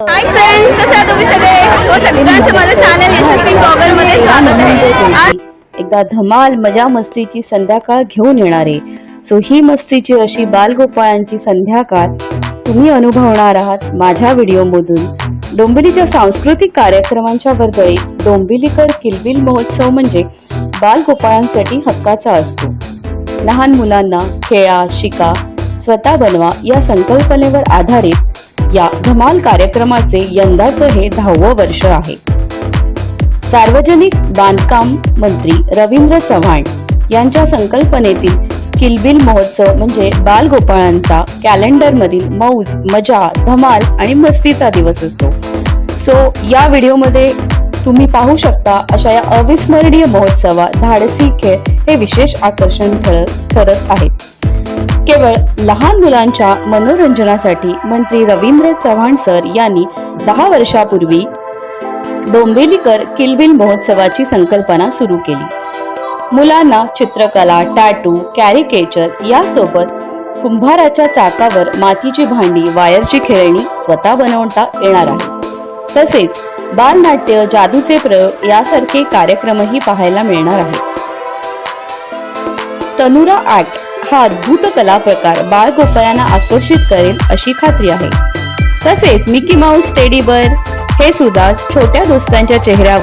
Hi friends कसे तुम्ही सगळे? व सगळ्यांचं माझं चॅनल यशस्वी ब्लॉगरमध्ये स्वागत आहे. आज एकदा धमाल मजा मस्तीची संध्याकाळ घेऊन येणारे सो ही मस्तीची अशी बालगोपाळांची संध्याकाळ तुम्ही अनुभवणार आहात माझ्या व्हिडिओमधून डोंबिवलीच्या सांस्कृतिक कार्यक्रमांच्या वर्गळीत डोंबिवलीकर किलबिल महोत्सव म्हणजे बालगोपाळांसाठी हक्काचा असतो. लहान मुलांना खेळा शिका स्वतः बनवा या संकल्पनेवर आधारित या धमाल कार्यक्रमाचे यंदाचं हे दहावं वर्ष आहे. सार्वजनिक बांधकाम मंत्री रवींद्र चव्हाण यांच्या संकल्पनेतील किलबिल महोत्सव म्हणजे बालगोपाळांचा कॅलेंडरमधील मौज मजा धमाल आणि मस्तीचा दिवस असतो. सो या व्हिडिओमध्ये तुम्ही पाहू शकता अशा या अविस्मरणीय महोत्सवात धाडसी खेळ हे विशेष आकर्षण ठरत आहेत. केवळ लहान मुलांच्या मनोरंजनासाठी मंत्री रवींद्र चव्हाण सर यांनी दहा वर्षापूर्वी डोंबिवलीकर किलबिल महोत्सवाची संकल्पना सुरू केली. मुलांना चित्रकला टॅटू कॅरिकेचर यासोबत कुंभाराच्या चाकावर मातीची भांडी वायरची खेळणी स्वतः बनवता येणार आहे. तसेच बालनाट्य जादूचे प्रयोग यासारखे कार्यक्रमही पाहायला मिळणार आहेत. तनुरा आर्ट हा अद्भुत कला प्रकार बाळगोपाळांना आकर्षित करेल अशी खात्री आहे. तसेच मिकी माऊस टेडी बर हे सुद्धा छोट्या दोस्तांच्या चेहऱ्या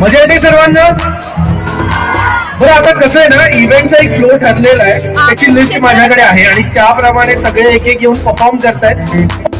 मजा येते सर्वांना? बरं आता कसं आहे ना इव्हेंटचा एक फ्लो ठरलेला आहे. त्याची लिस्ट माझ्याकडे आहे आणि त्याप्रमाणे सगळे एक एक येऊन परफॉर्म करतायत.